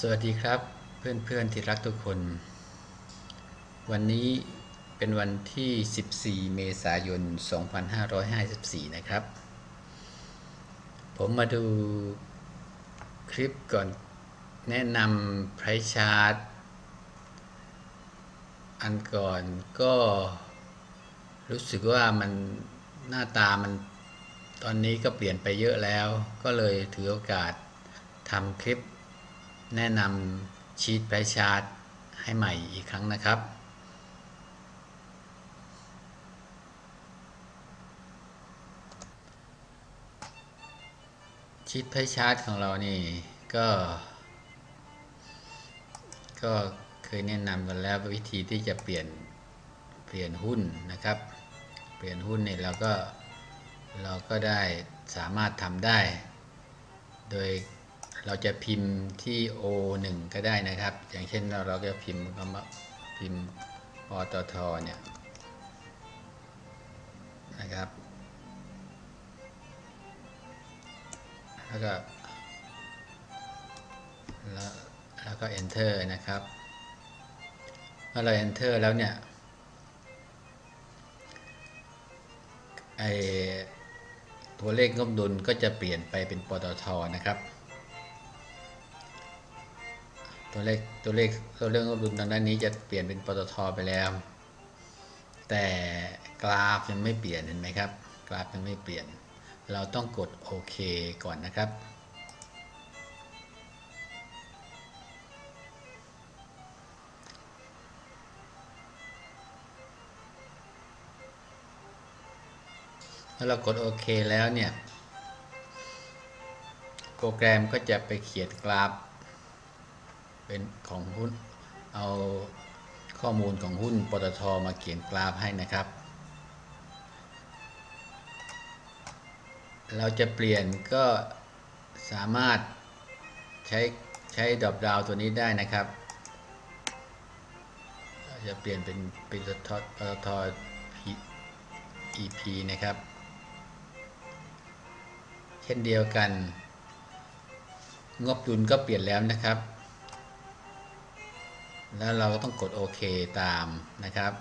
สวัสดีครับเพื่อนๆที่รักทุกคน วันนี้เป็นวันที่ 14 เมษายน 2554 นะครับ ผมมาดูคลิปก่อนแนะนำไพรชาร์ตอันก่อนก็รู้สึกว่ามันหน้าตามันตอนนี้ก็เปลี่ยนไปเยอะแล้ว ก็เลยถือโอกาสทำคลิป แนะนำชีตไพชาร์ตให้ใหม่อีกครั้งนะครับ ชีตไพชาร์ตของเรานี่ก็ ก็เคยแนะนำกันแล้ววิธีที่จะเปลี่ยนเปลี่ยนหุ้นนะครับ เปลี่ยนหุ้นเนี่ยเราก็เราก็ได้สามารถทำได้ โดย เราจะพิมพ์ที่ O1 ก็ได้นะครับ อย่างเช่นเราเราจะพิมพ์คำว่าพิมพ์ปตทเนี่ยนะครับ แล้วก็แล้วแล้วก็ enter นะครับเมื่อเรา enter แล้วเนี่ยไอตัวเลขงบดุลก็จะเปลี่ยนไปเป็นปตทนะครับ ตัวเลขตัวเลขตัวเลขงบดุลทางด้านนี้จะเปลี่ยนเป็นปตทไปแล้ว แต่กราฟยังไม่เปลี่ยนเห็นไหมครับ กราฟยังไม่เปลี่ยน เราต้องกดโอเคก่อนนะครับถ้าเรากดโอเคแล้วเนี่ย โปรแกรมก็จะไปเขียนกราฟ เป็นของหุ้นเอาข้อมูลของหุ้นปตทมาเขียนกราฟให้นะครับ เราจะเปลี่ยนก็สามารถใช้ใช้ดรอปดาวตัวนี้ได้นะครับจะเปลี่ยนเป็นเป็นปตท EP นะครับ เช่นเดียวกัน งบดุลก็เปลี่ยนแล้วนะครับ แล้วเราก็ต้องกดโอเคตามนะครับ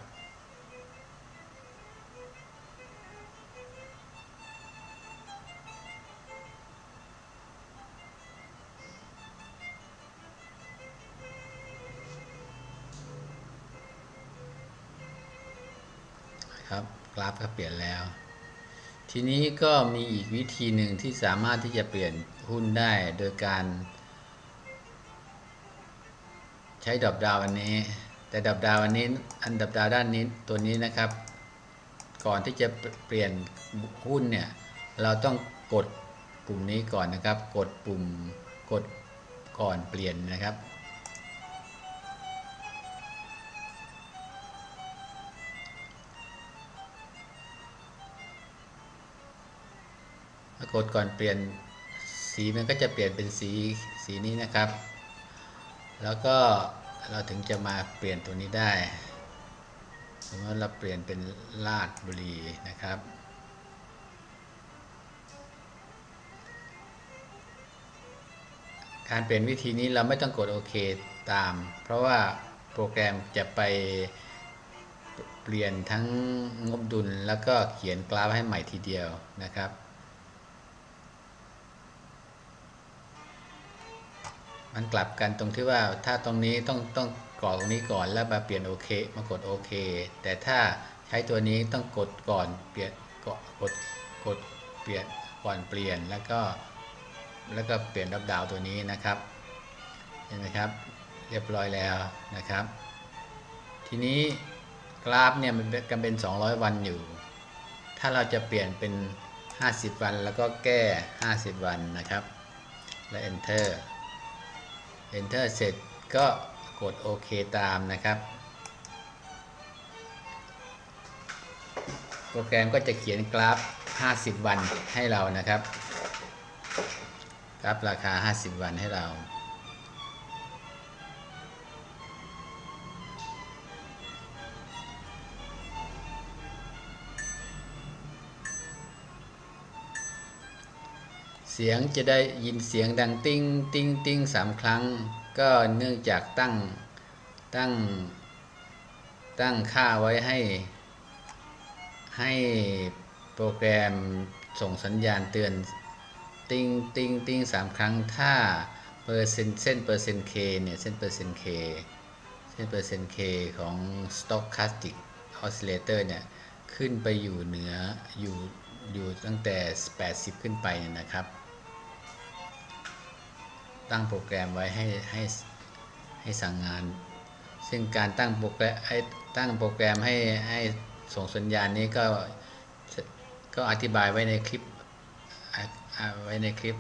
ครับกราฟก็เปลี่ยนแล้ว ทีนี้ก็มีอีกวิธีหนึ่งที่สามารถที่จะเปลี่ยนหุ้นได้โดยการ ใช้ดอกดาวอันนี้ แต่ดอกดาวอันนี้อันดับดาวด้านนี้ตัวนี้นะครับ ก่อนที่จะเปลี่ยนหุ้นเนี่ยเราต้องกดปุ่มนี้ก่อนนะครับ กดปุ่มกดก่อนเปลี่ยนนะครับ กดก่อนเปลี่ยนสีมันก็จะเปลี่ยนเป็นสีสีนี้นะครับ แล้วก็เราถึงจะมาเปลี่ยนตัวนี้ได้สมมติเราเปลี่ยนเป็นลาดบุรีนะครับ การเปลี่ยนวิธีนี้เราไม่ต้องกดโอเคตาม เพราะว่าโปรแกรมจะไปเปลี่ยนทั้งงบดุลแล้วก็เขียนกราฟให้ใหม่ทีเดียวนะครับ มันกลับกันตรงที่ว่าถ้าตรงนี้ต้องต้องกรอกตรงนี้ก่อนแล้วมาเปลี่ยนโอเคมากดโอเค แต่ถ้าใช้ตัวนี้ต้องกดก่อนเปลี่ยนกดกดกดเปลี่ยนก่อนเปลี่ยนแล้วก็แล้วก็เปลี่ยนรับดาวตัวนี้นะครับเห็นไหมครับ เรียบร้อยแล้วนะครับ ทีนี้กราฟเนี่ยมันกันเป็น 200 วันอยู่ ถ้าเราจะเปลี่ยนเป็น 50 วันแล้วก็แก้ 50 วันนะครับ และ enter enter เสร็จก็กดโอเคตามนะครับ โปรแกรมก็จะเขียนกราฟ 50 วันให้เรานะครับ กราฟราคา 50 วันให้เรา เสียงจะได้ยินเสียงดังติ้งติ้งติ้งสามครั้ง ก็เนื่องจากตั้งตั้งตั้งค่าไว้ให้ให้โปรแกรมส่งสัญญาณเตือนติ้งติ้งติ้งสามครั้ง ถ้าเปอร์เซ็นต์เส้นเปอร์เซ็นต์ k เนี่ยเส้นเปอร์เซ็นต์ k เส้นเปอร์เซ็นต์ k ของ stochastic oscillator เนี่ยขึ้นไปอยู่เหนืออยู่อยู่ตั้งแต่ 80 ขึ้นไปเนี่ยนะครับ ตั้งโปรแกรมไว้ให้ให้ให้สั่งงาน ซึ่งการตั้งโปรแกรมให้ตั้งโปรแกรมให้ให้ส่งสัญญาณนี้ก็ก็อธิบายไว้ในคลิปไว้ในคลิป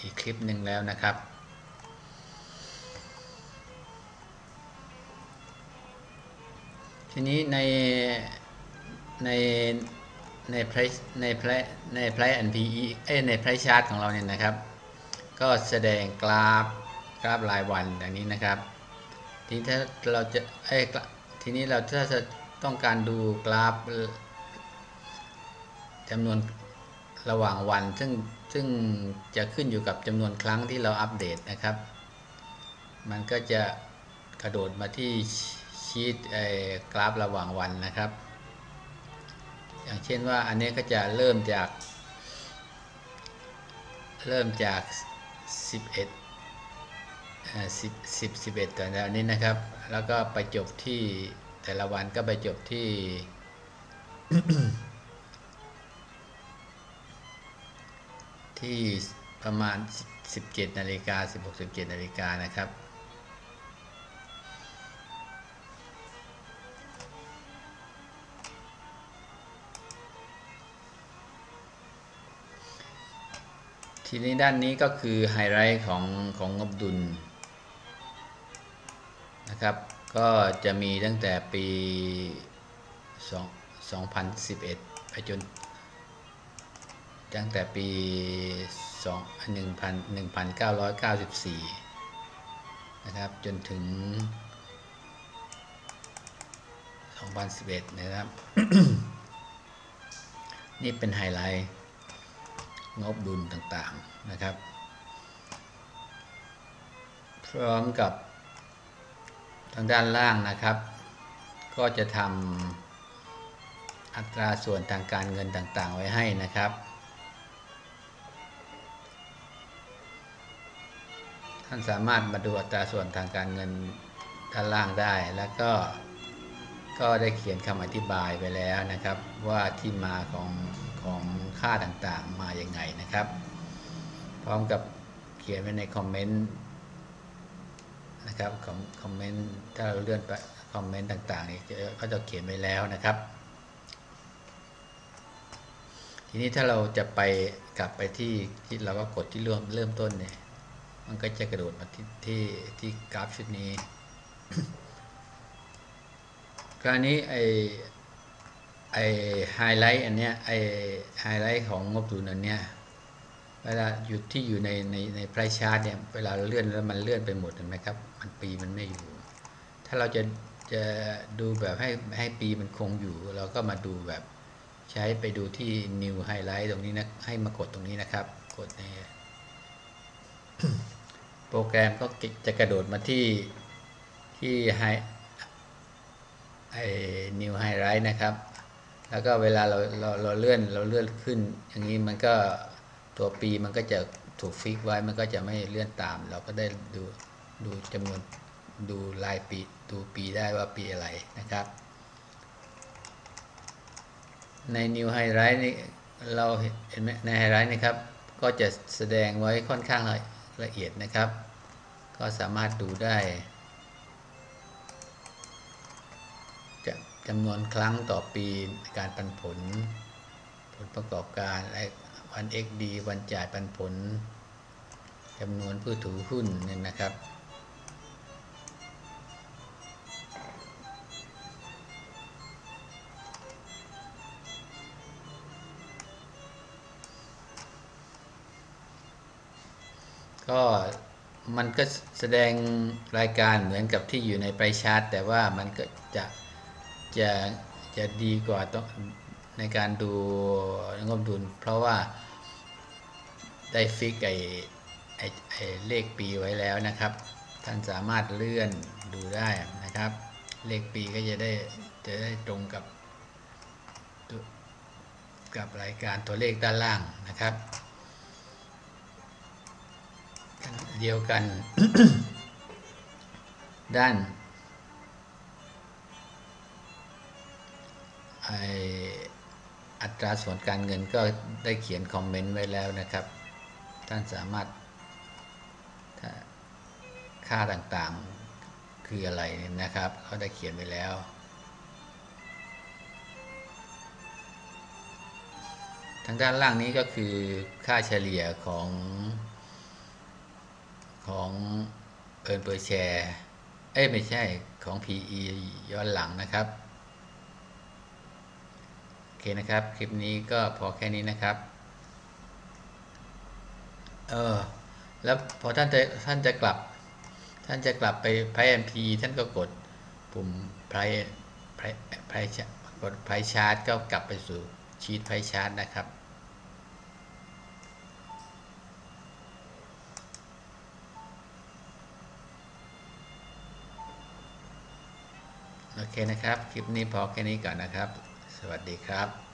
อีกคลิปหนึ่งแล้วนะครับ ทีนี้ในในในไพรในไพรในไพรอันพีเอในไพรชาร์ตของเราเนี่ยนะครับ ก็แสดงกราฟกราฟรายวันอย่างนี้นะครับทีนี้ถ้าเราจะเอ้ทีนี้เราถ้าจะต้องการดูกราฟจำนวนระหว่างวัน ซึ่งซึ่งจะขึ้นอยู่กับจำนวนครั้งที่เราอัปเดตนะครับ มันก็จะกระโดดมาที่ชีตกราฟระหว่างวันนะครับ อย่างเช่นว่าอันนี้ก็จะเริ่มจาก เริ่มจาก 11เอ่อ10 10 11แต่แล้วนี้นะครับ แล้วก็ไปจบที่แต่ละวันก็ไปจบที่ที่ประมาณ 17นาฬิกา16 17นาฬิกานะครับ ทีนี้ด้านนี้ก็คือไฮไลท์ของของงบดุลนะครับ ก็จะมีตั้งแต่ปี 2 2011 ไปจน ตั้งแต่ปี 2 1 1994 นะครับ จนถึง 2011 นะครับ นี่เป็นไฮไลท์ งบดุลต่างๆนะครับ พร้อมกับทางด้านล่างนะครับ ก็จะทำอัตราส่วนทางการเงินต่างๆ ไว้ให้นะครับ ท่านสามารถมาดูอัตราส่วนทางการเงินด้านล่างได้แล้วก็ ก็ได้เขียนคำอธิบายไปแล้วนะครับ ว่าที่มาของของค่าต่างๆมาอย่างไงนะครับ พร้อมกับเขียนไว้ในคอมเมนต์นะครับของคอมเมนต์ถ้าเราเลื่อนไปคอมเมนต์ต่างๆนี่เขาจะเขียนไว้แล้วนะครับ ทีนี้ถ้าเราจะไปกลับไปที่ที่เราก็กดที่เริ่มเริ่มต้นเนี่ยมันก็จะกระโดดมาที่ที่ที่กราฟชุดนี้ คราวนี้ไอไอไฮไลท์อันเนี้ยไอไฮไลท์ของงบดุลอันเนี้ยเวลาอยู่ที่อยู่ในในในไพรชาร์ตเนี่ยเวลาเลื่อนแล้วมันเลื่อนไปหมดเห็นไหมครับ มันปีมันไม่อยู่ ถ้าเราจะจะดูแบบให้ให้ปีมันคงอยู่ เราก็มาดูแบบใช้ไปดูที่ new highlight ตรงนี้นะให้มากดตรงนี้นะครับ กดในโปรแกรมก็จะกระโดดมาที่ที่ high ไอ้ new highlight นะครับ แล้วก็เวลาเราเราเราเลื่อนเราเลื่อนขึ้น อย่างนี้มันก็ตัวปีมันก็จะถูกฟิกไว้มันก็จะไม่เลื่อนตาม เราก็ได้ดูดูจำนวนดูลายปีดูปีได้ว่าปีอะไรนะครับ ใน new highlight นี่เราเห็นไหมใน highlight นะครับ ก็จะแสดงไว้ค่อนข้างละละเอียดนะครับ ก็สามารถดูได้ จำนวนครั้งต่อปีการปันผล ผลประกอบการวัน XD วันจ่ายปันผลจำนวนผู้ถือหุ้นเนี่ยนะครับ ก็มันก็แสดงรายการเหมือนกับที่อยู่ในไพรชาร์ตแต่ว่ามันก็จะ จะจะดีกว่าในการดูงบดุล เพราะว่าได้ฟิกไอไอไอเลขปีไว้แล้วนะครับ ท่านสามารถเลื่อนดูได้นะครับ เลขปีก็จะได้จะได้ตรงกับกับรายการตัวเลขด้านล่างนะครับ เดียวกัน ด้าน ออัตราส่วนการเงินก็ได้เขียนคอมเมนต์ไว้แล้วนะครับ ท่านสามารถค่าต่างๆคืออะไรนะครับ เขาได้เขียนไว้แล้ว ทางด้านล่างนี้ก็คือค่าเฉลี่ยของของเอิร์นเปอร์แชร์ เอ้ยไม่ใช่ของ PE ย้อนหลังนะครับ เคนะครับ คลิปนี้ก็พอแค่นี้นะครับ เออ แล้วพอท่านจะท่านจะกลับ ท่านจะกลับไปไพ MP ท่านก็กดปุ่มไพไพไพกดไพชาร์ตก็กลับไปสู่ชีตไพชาร์ตนะครับโอเคนะครับ คลิปนี้พอแค่นี้ก่อนนะครับ สวัสดีครับ